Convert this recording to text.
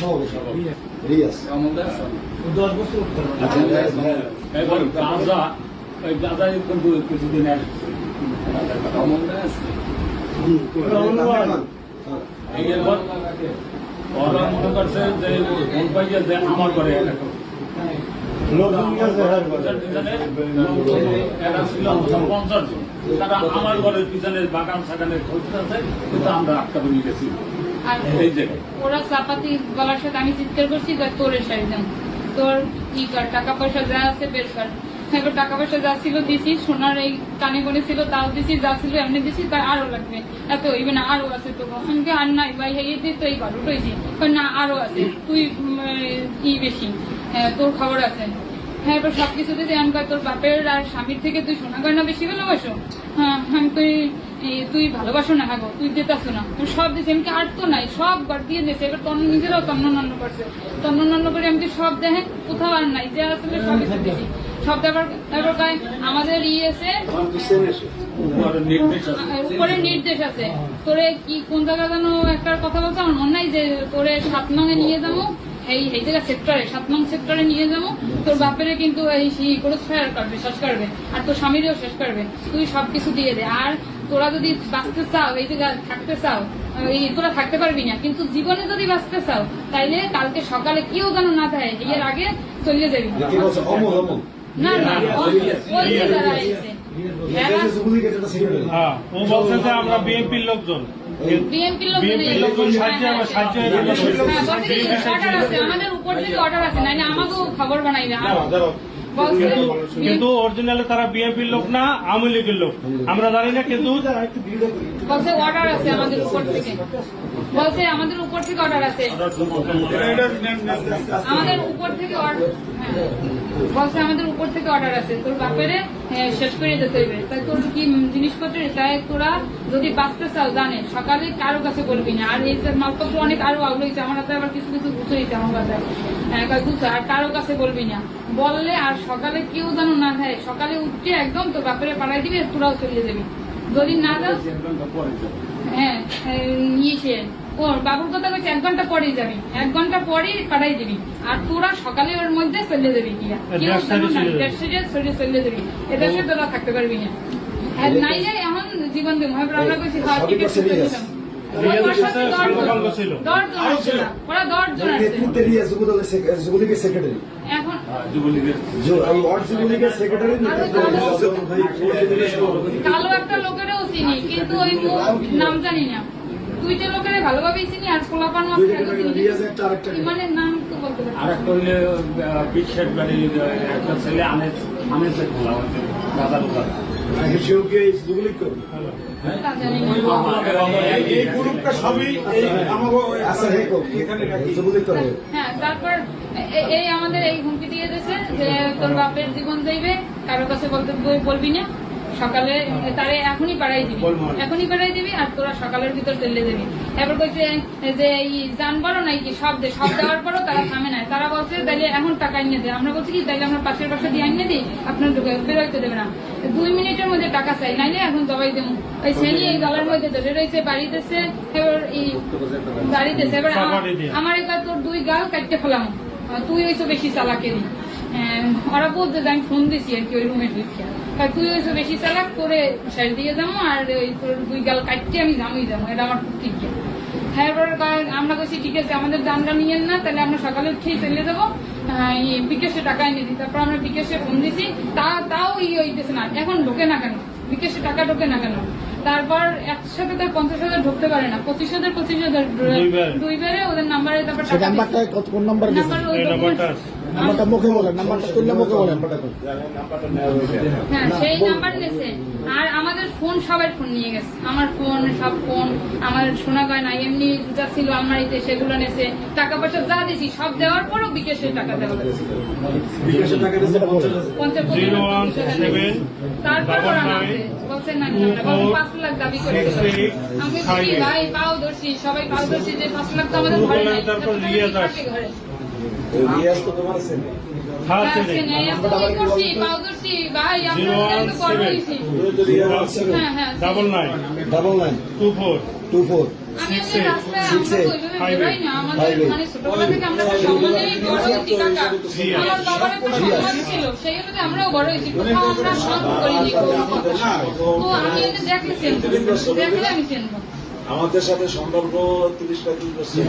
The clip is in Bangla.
সভাপতি রিয়াজ। দশ বছর উত্তর আচ্ছা গাঁজা ওই গাঁজা কিন্তু কিছুদিন এক আছে। এই এবার ওরা মনে করছে যে ফোন পাইয়ে যে আমার ঘরে লোকজন গেছে হ্যাঁ পঞ্চাশ জন। তারা আমার ঘরের পিছনে বাগান সাগানের খোঁজ আছে কিন্তু আমরা আটকা নিয়ে গেছি। আর ওরা চাপাতি গলার সাথে আমি চিৎকার করছি তোর ই কর টাকা পয়সা যা আছে বের কর। টাকা পয়সা যা ছিল দিছি সোনার এই কানে গনে ছিল তাও দিছি যা ছিল এমনি দিছি তার আরও লাগবে। এত হইবে না আরও আছে তো। আমাকে আর নাই ভাই এই দিয়ে তো এই ঘর উঠেছি না আরও আছে। তুই ই বেশি হ্যাঁ, তোর খবর আছে। হ্যাঁ এবার সবকিছু দিদি আমি তোর বাপের আর স্বামীর থেকে তুই সোনা গয়না বেশি ভালোবাসো? হ্যাঁ আমি তুই তুই ভালোবাসো না হাগো তুই দিতাছো না সব দিছি আমি আর তো নাই সব ঘর দিয়ে দিয়েছে এবার তন্ন নিজেরাও তন্ন নন্ন করছে তন্ন নন্ন করে আমি সব দেখে কোথাও আর নাই যে আসলে সবই দিছি সব তারপর তারপর কয় আমাদের ই উপরে নির্দেশ আছে তোরে কি কোন জায়গা যেন একটা কথা বলছে আমার মনে নাই যে তোরে সাত নঙে নিয়ে যাব এই এই জায়গা সেক্টরে সাত নং সেক্টরে নিয়ে যাব তোর বাপেরে কিন্তু এই ক্রস ফায়ার করবে শেষ করবে আর তোর স্বামীরও শেষ করবে তুই সবকিছু দিয়ে দে আর তোরা যদি বাঁচতে চাও এই জায়গা থাকতে চাও এই তোরা থাকতে পারবি না। কিন্তু জীবনে যদি বাঁচতে চাও তাইলে কালকে সকালে কেউ যেন না দেয় এর আগে চলে যাবি। না না ওই যে যারা হ্যাঁ ও বলছে যে আমরা বিএনপির লোকজন। আমাদের উপর থেকে অর্ডার আছে নাইলে আমাকেও খবর বানাইবে। বলছে কিন্তু অরিজিনালে তারা বিএনপির লোক না আওয়ামী লীগের লোক। আমরা জানি না কিন্তু অর্ডার আছে আমাদের উপর থেকে। বলছে আমাদের উপর থেকে অর্ডার আছে। আমাদের উপর থেকে হ্যাঁ। বলছে আমাদের উপর থেকে অর্ডার আছে। তোর বাপেরে হ্যাঁ, শেষ করে দিতে হইবে। তাই তোর কি জিনিসপত্র তাই তোরা যদি বাঁচতে চাও জানে সকালে কারও কাছে বলবি না। আর এই মালপত্র অনেক আরও আউল হয়েছে আমার হাতে আবার কিছু কিছু গুছো হয়েছে আমার কাছে হ্যাঁ, আর কারও কাছে বলবি না। বললে আর সকালে কেউ যেন না খায়। সকালে উঠে একদম তোর বাপেরে পাঠাই দিবে তোরাও চলে যাবি। যদি না হ্যাঁ ইয়ে ও বাবুর কথা বলছে এক ঘণ্টা পরেই যাবি। এক ঘণ্টা পরেই পাঠাই দিবি। আর তোরা সকালে ওর মধ্যে চলে যাবি কেউ চলে চলে চলে যাবি। এদের সাথে তোরা থাকতে পারবি না। আর নাই যাই এখন জীবন দেবো। আমরা কইছি হ্যাঁ ঠিক আছে ওর দশ জন- আছে ওরা। ওরা এখন কালো একটা লোকেরও চিনি কিন্তু ওই নাম জানি না। দুইটা লোকের ভালোভাবেই চিনি আর পোলাপান দুইটা লোকের রিয়াজ একটা আরেকটা কে? মানে নাম তো বলতে আর একটা হইলে একটা ছেলে খোলা দাদা তারপর এই আমাদের এই হুমকি দিয়েছে যে তোর বাপের জীবন যাইবে কারও কাছে বলতে বলবি না। সকালে তারে এখনই পাড়াই দিবি। এখনই পাড়াই দিবি আর তোরা সকালের ভিতর চলে যাবি। এবার বলছে যে এই জানবারও নাই কি সব দে সব দেওয়ার পরও তারা থামে নাই। তারা বলছে তাইলে এখন টাকা এনে দে। আমরা বলছি কি তাইলে আমরা পাশের বাসা দিয়ে এনে দিই আপনার ঢুকে- বেরোইতে দেবে না। দুই মিনিটের মধ্যে টাকা চাই নাইলে এখন জবাই দেবো। ওই শ্রেণি এই গলার মধ্যে ধরে রয়েছে বাড়িতেছে এবার এই বাড়িতেছে। এবার আমার- আমার এবার তোর দুই গাল কাটতে ফেলাম। তুই হইছো বেশি চালাকেরই। ওরা বলতে যে আমি ফোন দিছি আর কি ওই রুমে ঢুকিয়া। আর তুই হইছো বেশি চালাক করে সাইড দিয়ে যাব আর ওই তোর দুই গাল কাটতে আমি জামুই যাব এটা আমার খুব ঠিক আছে। হ্যাঁ আমরা বলছি ঠিক আছে আমাদের দামটা নিয়েন না তাহলে আমরা সকালে উঠেই চলে যাব বিকাশে টাকা এনে দিই। তারপর আমরা বিকাশে ফোন দিছি তা তাও ই হইতেছে না এখন ঢোকে না কেন? বিকাশে টাকা ঢোকে না কেন? তারপর একসাথে তো পঞ্চাশ হাজার ঢুকতে পারে না পঁচিশ হাজার পঁচিশ হাজার দুইবার। ওদের নাম্বারে তারপর নাম্বার নাম্বারটা মুখে বলেন নাম্বারটা তুললে মুখে বলেন। হ্যাঁ সেই নাম্বার নিয়েছে আর আমাদের ফোন সবার ফোন নিয়ে গেছে। আমার ফোন সব ফোন আমার শোনা গয়না এমনি যা ছিল আলমারিতে সেগুলো নেছে টাকা পয়সা যা দিয়েছি সব দেওয়ার পরও বিকেশে টাকা দেওয়া হয়েছে তারপর ডাবল ওরা বলছে না পাঁচ লাখ দাবি করে আমি। ভাই পাও ধরছি সবাই পাও ধরছি যে পাঁচ লাখ তো আমাদের ঘরে নাই। ঘরে? রিয়াজ তো তোমার আছে হ্যাঁ হ্যাঁ, চিনি। সে নেই, আমি ওই করছি, পাও ধরছি, ভাই, আমরা। তুমি তো রিয়াজ হ্যাঁ, হ্যাঁ, double nine double nine two four two four আমি Six এমনি eight. রাস্তায় Six eight. ওইভাবে Five বেরোই eight. না। আমাদের Five eight. মানে ছোটবেলা থেকে আমরা তো সমাজেই বড় হয়েছি কাকা। জি, আমার বাবার একটা সমাজ ছিল, সেই অনুযায়ী আমরাও বড় হয়েছি। কোথাও আমরা সব করিনি তো আমি দেখলে চিনবো। দেখলে আমি চিনবো। আমাদের সাথে সম্পর্ক তিরিশ পঁয়ত্রিশ বছর।